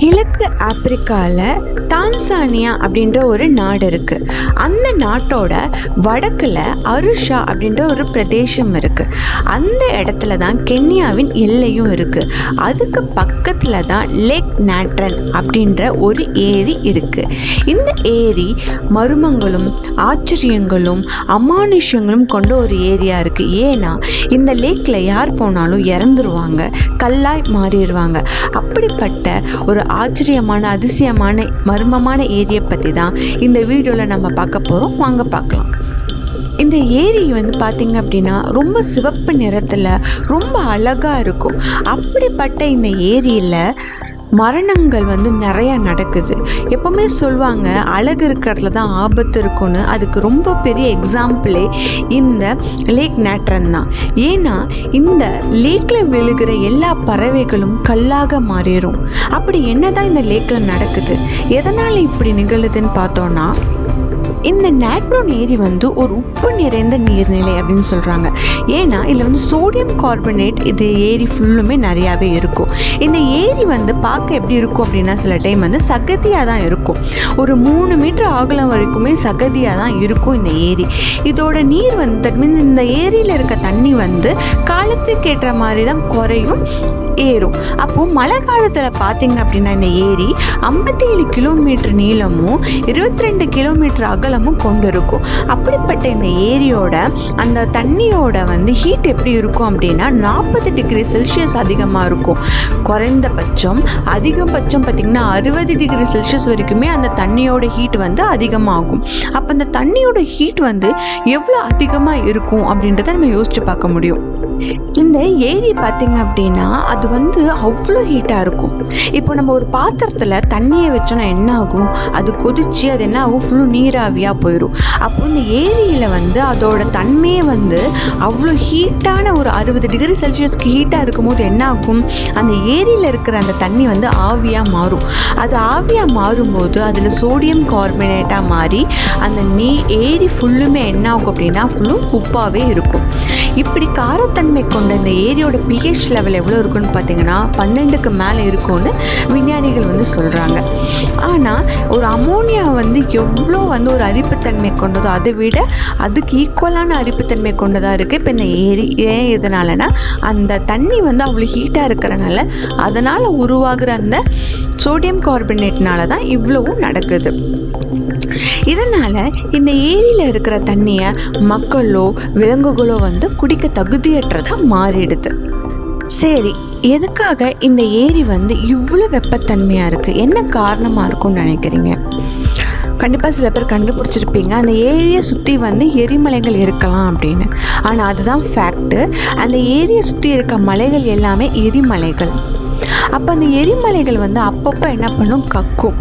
கிழக்கு ஆப்பிரிக்காவில் டான்சானியா அப்படின்ற ஒரு நாடு இருக்குது அந்த நாட்டோட வடக்கில் அருஷா அப்படின்ற ஒரு பிரதேசம் இருக்குது அந்த இடத்துல தான் கென்யாவின் எல்லையும் இருக்குது அதுக்கு பக்கத்தில் தான் லேக் நேட்ரன் அப்படின்ற ஒரு ஏரி இருக்குது இந்த ஏரி மர்மங்களும் ஆச்சரியங்களும் அமானுஷ்யங்களும் கொண்ட ஒரு ஏரியா இருக்குது ஏன்னா இந்த லேக்கில் யார் போனாலும் இறந்துருவாங்க கல்லாய் மாறிடுவாங்க அப்படிப்பட்ட ஒரு ஆச்சரியமான அதிசயமான மர்மமான ஏரியை பற்றி தான் இந்த வீடியோவில் நம்ம பார்க்க போகிறோம் வாங்க பார்க்கலாம். இந்த ஏரி வந்து பார்த்திங்க அப்படின்னா ரொம்ப சிவப்பு நிறத்தில் ரொம்ப அழகாக இருக்கும். அப்படிப்பட்ட இந்த ஏரியில் மரணங்கள் வந்து நிறையா நடக்குது. எப்போவுமே சொல்லுவாங்க அழகு இருக்கிறதுல தான் ஆபத்து இருக்கும்னு. அதுக்கு ரொம்ப பெரிய எக்ஸாம்பிளே இந்த லேக் நேட்ரன் தான். ஏன்னா இந்த லேக்கில் விழுகிற எல்லா பறவைகளும் கல்லாக மாறிடும் அப்படி என்ன தான் இந்த லேக்கில் நடக்குது? எதனால் இப்படி நிகழுதுன்னு பார்த்தோன்னா இந்த நேட்ரோன் ஏரி வந்து ஒரு உப்பு நிறைந்த நீர்நிலை அப்படின்னு சொல்கிறாங்க ஏன்னா இதில் வந்து சோடியம் கார்பனேட் இது ஏரி ஃபுல்லுமே நிறையாவே இருக்கும். இந்த ஏரி வந்து பார்க்க எப்படி இருக்கும் அப்படின்னா சில டைம் வந்து சகதியாக தான் இருக்கும். ஒரு மூணு மீட்டர் ஆகலம் வரைக்குமே சகதியாக தான் இருக்கும் இந்த ஏரி. இதோட நீர் வந்து தட் மீன்ஸ் இந்த ஏரியில் இருக்க தண்ணி வந்து காலத்துக்கு ஏற்ற மாதிரி தான் குறையும். ஏறும். அப்போது மழை காலத்தில் பார்த்தீங்க அப்படின்னா இந்த ஏரி ஐம்பத்தி ஏழு கிலோமீட்டர் நீளமும் இருபத்தி ரெண்டு கிலோமீட்டர் அகலமும் கொண்டு இருக்கும் அப்படிப்பட்ட இந்த ஏரியோட அந்த தண்ணியோட வந்து ஹீட் எப்படி இருக்கும் அப்படின்னா நாற்பது டிகிரி செல்சியஸ் அதிகமாக இருக்கும். குறைந்தபட்சம் அதிகபட்சம் பார்த்திங்கன்னா அறுபது டிகிரி செல்சியஸ் வரைக்குமே அந்த தண்ணியோட ஹீட் வந்து அதிகமாகும். அப்போ அந்த தண்ணியோட ஹீட் வந்து எவ்வளோ அதிகமாக இருக்கும் அப்படின்றத நம்ம யோசிச்சு பார்க்க முடியும். இந்த ஏரி பார்த்தீங்க அப்படின்னா அது வந்து அவ்வளோ ஹீட்டாக இருக்கும். இப்போ நம்ம ஒரு பாத்திரத்தில் தண்ணியை வச்சோன்னா என்ன ஆகும் அது கொதிச்சு அது என்ன ஆகும்? ஃபுல்லு நீராவியாக போயிடும் அப்போ இந்த ஏரியில் வந்து அதோட தன்மையே வந்து அவ்வளோ ஹீட்டான ஒரு அறுபது டிகிரி செல்சியஸ்க்கு ஹீட்டாக இருக்கும்போது என்ன ஆகும் அந்த ஏரியில் இருக்கிற அந்த தண்ணி வந்து ஆவியாக மாறும். அது ஆவியாக மாறும்போது அதில் சோடியம் கார்பனேட்டாக மாறி அந்த நீ ஏரி ஃபுல்லுமே என்ன ஆகும் அப்படின்னா ஃபுல்லும் உப்பாகவே இருக்கும். இப்படி காரத்தன்மை கொண்ட இந்த ஏரியோட பிஹெச் லெவல் எவ்வளோ இருக்குன்னு பார்த்தீங்கன்னா பன்னெண்டுக்கு மேலே இருக்கும்னு விஞ்ஞானிகள் வந்து சொல்கிறாங்க ஆனால் ஒரு அமோனியா வந்து எவ்வளோ வந்து ஒரு அரிப்புத்தன்மை கொண்டதோ அதை விட அதுக்கு ஈக்குவலான அரிப்புத்தன்மை கொண்டதாக இருக்குது இப்போ இந்த ஏரி ஏன் இதனாலனா அந்த தண்ணி வந்து அவ்வளோ ஹீட்டாக இருக்கிறனால அதனால் உருவாகிற அந்த சோடியம் கார்பனேட்னால தான் இவ்வளவும் நடக்குது. இதனால் இந்த ஏரியில் இருக்கிற தண்ணியை மக்களோ விலங்குகளோ வந்து குடிக்க தகுதியற்றதாக மாறிடுது. சரி எதுக்காக இந்த ஏரி வந்து இவ்வளோ வெப்பத்தன்மையாக இருக்குது என்ன காரணமாக இருக்கும்னு நினைக்கிறீங்க? கண்டிப்பாக சில பேர் கண்டுபிடிச்சிருப்பீங்க அந்த ஏரியை சுற்றி வந்து எரிமலைகள் இருக்கலாம் அப்படின்னு. ஆனால் அதுதான் ஃபேக்ட்டு அந்த ஏரியை சுற்றி இருக்க மலைகள் எல்லாமே எரிமலைகள். அப்போ அந்த எரிமலைகள் வந்து அப்பப்போ என்ன பண்ணும்? கக்கும்.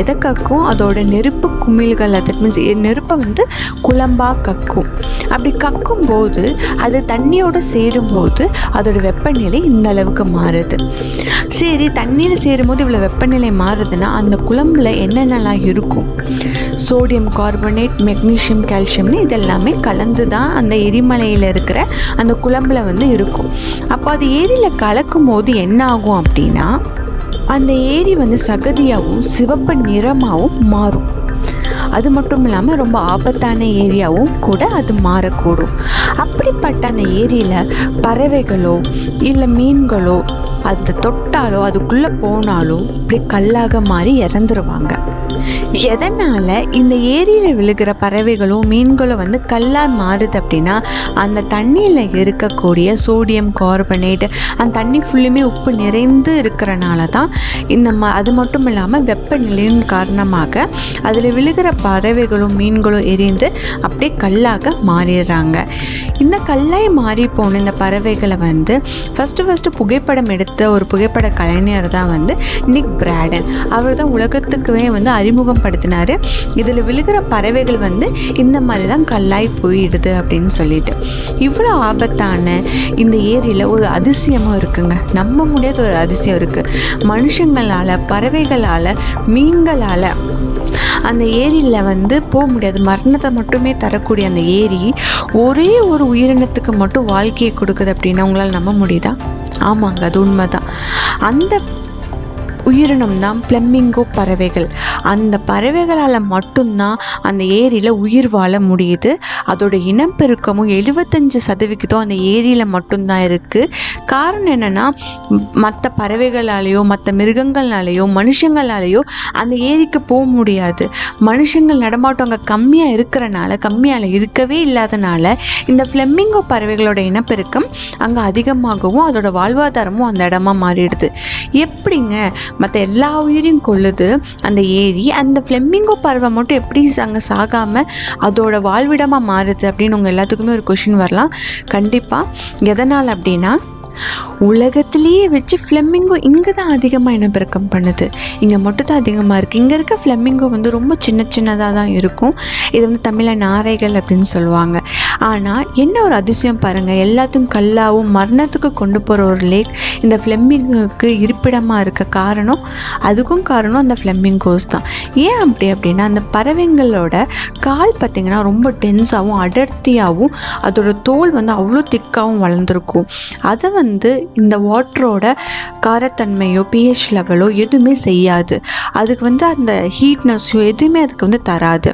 எதை கக்கும் அதோட நெருப்பு குமிழ்கள் தட் மீன்ஸ் நெருப்பை வந்து குழம்பாக கக்கும். அப்படி கக்கும் போது அது தண்ணியோடு சேரும்போது அதோட வெப்பநிலை இந்த அளவுக்கு மாறுது. சரி தண்ணியில் சேரும்போது இவ்வளோ வெப்பநிலை மாறுதுன்னா அந்த குழம்புல என்னென்னலாம் இருக்கும்? சோடியம் கார்பனேட் மெக்னீஷியம் கால்சியம்னு இதெல்லாமே கலந்து தான் அந்த எரிமலையில் இருக்கிற அந்த குழம்புல வந்து இருக்கும். அப்போ அது ஏரியில் கலக்கும் போது என்ன ஆகும் அப்படின்னா அந்த ஏரி வந்து சகதியாகவும் சிவப்பு நிறமாகவும் மாறும். அது மட்டும் இல்லாமல் ரொம்ப ஆபத்தான ஏரியாவும் கூட அது மாறக்கூடும். அப்படிப்பட்ட அந்த ஏரியில் பறவைகளோ இல்லை மீன்களோ அதை தொட்டாலோ அதுக்குள்ளே போனாலோ இப்படி கல்லாக மாறி இறந்துருவாங்க. எதனால் இந்த ஏரியில் விழுகிற பறவைகளும் மீன்களும் வந்து கல்லாக மாறுது அப்படின்னா அந்த தண்ணியில் இருக்கக்கூடிய சோடியம் கார்பனேட் அந்த தண்ணி ஃபுல்லுமே உப்பு நிறைந்து இருக்கிறனால தான் இந்த ம அது மட்டும் இல்லாமல் வெப்பநிலையின் காரணமாக அதில் விழுகிற பறவைகளும் மீன்களும் எரிந்து அப்படியே கல்லாக மாறிடுறாங்க. இந்த கல்லாய் மாறி போன இந்த பறவைகளை வந்து ஃபஸ்ட்டு ஃபஸ்ட்டு புகைப்படம் எடுத்த ஒரு புகைப்பட கலைஞர் தான் வந்து நிக் பிராடன். அவர் தான் உலகத்துக்குவே வந்து அறிமுகப்படுத்தினார். இதில் விழுகிற பறவைகள் வந்து இந்த மாதிரி தான் கல்லாய் போயிடுது அப்படின்னு சொல்லிட்டு. இவ்வளோ ஆபத்தான இந்த ஏரியில் ஒரு அதிசயமும் இருக்குங்க. நம்ப முடியாத ஒரு அதிசயம் இருக்குது மனுஷங்களால் பறவைகளால் மீன்களால் அந்த ஏரியில் வந்து போக முடியாது. மரணத்தை மட்டுமே தரக்கூடிய அந்த ஏரி ஒரே ஒரு உயிரினத்துக்கு மட்டும் வாழ்க்கையை கொடுக்குது அப்படின்னா அவங்களால் நம்ப முடியுதா? ஆமாங்க அது உண்மைதான். அந்த உயிரினம் தான் பிளம்மிங்கோ பறவைகள். அந்த பறவைகளால் மட்டும்தான் அந்த ஏரியில் உயிர் வாழ முடியுது. அதோட இனப்பெருக்கமும் எழுபத்தஞ்சு சதவிகிதம் அந்த ஏரியில் மட்டும்தான் இருக்குது காரணம் என்னென்னா மற்ற பறவைகளாலேயோ மற்ற மிருகங்கள்னாலேயோ மனுஷங்களாலேயோ அந்த ஏரிக்கு போக முடியாது. மனுஷங்கள் நடமாட்டம் அங்கே கம்மியாக இருக்கிறனால கம்மியால் இருக்கவே இல்லாதனால இந்த ஃப்ளெம்மிங்கோ பறவைகளோட இனப்பெருக்கம் அங்கே அதிகமாகவும் அதோட வாழ்வாதாரமும் அந்த இடமா மாறிடுது. எப்படிங்க மற்ற எல்லா உயிரையும் கொள்ளுது அந்த ஏரி அந்த ஃப்ளெமிங்கோ பறவை மட்டும் எப்படி அங்கே சாகாமல் அதோட வாழ்விடமாக மாறுது அப்படின்னு உங்கள் எல்லாத்துக்குமே ஒரு கொஷின் வரலாம். கண்டிப்பாக எதனால் அப்படின்னா உலகத்திலேயே வச்சு ஃப்ளெமிங்கோ இங்கே தான் அதிகமாக இனப்பெருக்கம் பண்ணுது. இங்கே மட்டும் தான் அதிகமாக இருக்குது இங்கே இருக்க ஃப்ளெமிங்கோ வந்து ரொம்ப சின்ன சின்னதாக தான் இருக்கும். இது வந்து தமிழில் நாரைகள் அப்படின்னு சொல்லுவாங்க. ஆனால் என்ன ஒரு அதிசயம் பாருங்கள் எல்லாத்துக்கும் கல்லாவும் மரணத்துக்கு கொண்டு போகிற ஒரு லேக் இந்த ஃப்ளெமிங்குக்கு இருப்பிடமாக இருக்க காரணம் அதுக்கும் காரணம் அந்த ஃப்ளெமிங்கோஸ் தான். ஏன் அப்படி அப்படின்னா அந்த பறவைங்களோட கால் பார்த்திங்கன்னா ரொம்ப டென்ஸாகவும் அடர்த்தியாகவும் அதோட தோல் வந்து அவ்வளோ திக்காகவும் வளர்ந்துருக்கும். அதை வந்து வந்து இந்த வாட்டரோட காரத்தன்மையோ பிஹெச் லெவலோ எதுவுமே செய்யாது. அதுக்கு வந்து அந்த ஹீட்னஸோ எதுவுமே அதுக்கு வந்து தராது.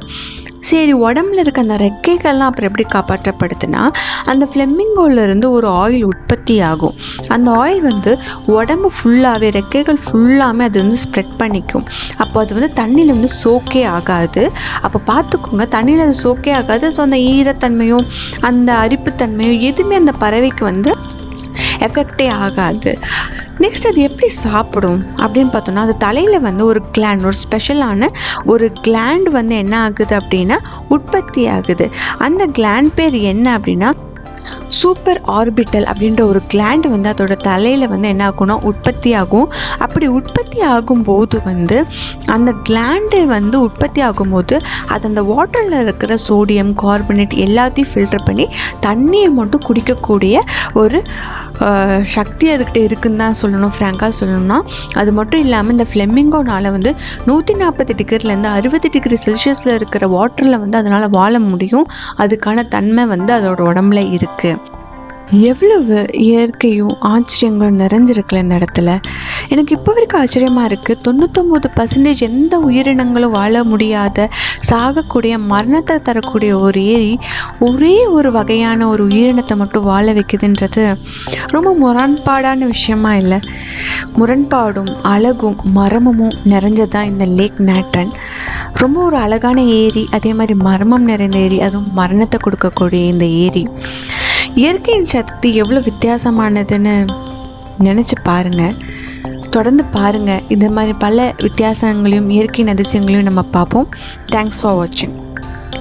சரி உடம்புல இருக்க அந்த ரெக்கைகள்லாம் அப்புறம் எப்படி காப்பாற்றப்படுதுன்னா அந்த ஃப்ளெமிங்கோலேருந்து ஒரு ஆயில் உற்பத்தி ஆகும். அந்த ஆயில் வந்து உடம்பு ஃபுல்லாகவே ரெக்கைகள் ஃபுல்லாமே அது வந்து ஸ்ப்ரெட் பண்ணிக்கும். அப்போ அது வந்து தண்ணியில் வந்து சோக்கே ஆகாது. அப்போ பார்த்துக்கோங்க தண்ணியில் அது சோக்கே ஆகாது. ஸோ அந்த ஈரத்தன்மையும் அந்த அரிப்புத்தன்மையும் எதுவுமே அந்த பறவைக்கு வந்து எஃபெக்டே ஆகாது. நெக்ஸ்ட் அது எப்படி சாப்பிடும்? அப்படின்னு பார்த்தோன்னா அது தலையில் வந்து ஒரு கிளாண்ட் ஒரு ஸ்பெஷலான ஒரு கிளாண்ட் வந்து என்ன ஆகுது அப்படின்னா உற்பத்தி ஆகுது. அந்த கிளாண்ட் பேர் என்ன அப்படின்னா சூப்பர் ஆர்பிட்டல் அப்படின்ற ஒரு கிளாண்ட் வந்து அதோட தலையில் வந்து என்ன ஆகும்னா உற்பத்தி ஆகும். அப்படி உற்பத்தி ஆகும்போது வந்து அந்த கிளாண்டு வந்து உற்பத்தி ஆகும்போது அது அந்த வாட்டரில் இருக்கிற சோடியம் கார்பனேட் எல்லாத்தையும் ஃபில்டர் பண்ணி தண்ணியை மட்டும் குடிக்கக்கூடிய ஒரு சக்தி அதுக்கிட்ட இருக்குன்னு தான் சொல்லணும் ஃப்ராங்காக சொல்லணும்னா. அது மட்டும் இல்லாமல் இந்த ஃப்ளெமிங்கோனால் வந்து நூற்றி நாற்பது டிகிரிலேருந்து அறுபது டிகிரி செல்சியஸில் இருக்கிற வாட்டரில் வந்து அதனால் வாழ முடியும். அதுக்கான தன்மை வந்து அதோட உடம்புல இருக்குது எவ்வளவு இயற்கையும் ஆச்சரியங்களும் நிறைஞ்சிருக்குல்ல இந்த இடத்துல? எனக்கு இப்போ வரைக்கும் ஆச்சரியமாக இருக்குது தொண்ணூத்தொம்பது பர்சன்டேஜ் எந்த உயிரினங்களும் வாழ முடியாத சாகக்கூடிய மரணத்தை தரக்கூடிய ஒரு ஏரி ஒரே ஒரு வகையான ஒரு உயிரினத்தை மட்டும் வாழ வைக்குதுன்றது ரொம்ப முரண்பாடான விஷயமா இல்லை. முரண்பாடும் அழகும் மரமும் நிறைஞ்சதான் இந்த லேக் நேட்டன் ரொம்ப ஒரு அழகான ஏரி அதே மாதிரி மர்மம் நிறைந்த ஏரி அதுவும் மரணத்தை கொடுக்கக்கூடிய இந்த ஏரி. இயற்கையின் சக்தி எவ்வளோ வித்தியாசமானதுன்னு நினச்சி பாருங்கள் தொடர்ந்து பாருங்கள் இந்த மாதிரி பல வித்தியாசங்களையும் இயற்கையின் அதிசயங்களையும் நம்ம பார்ப்போம். தேங்க்ஸ் ஃபார் வாட்சிங்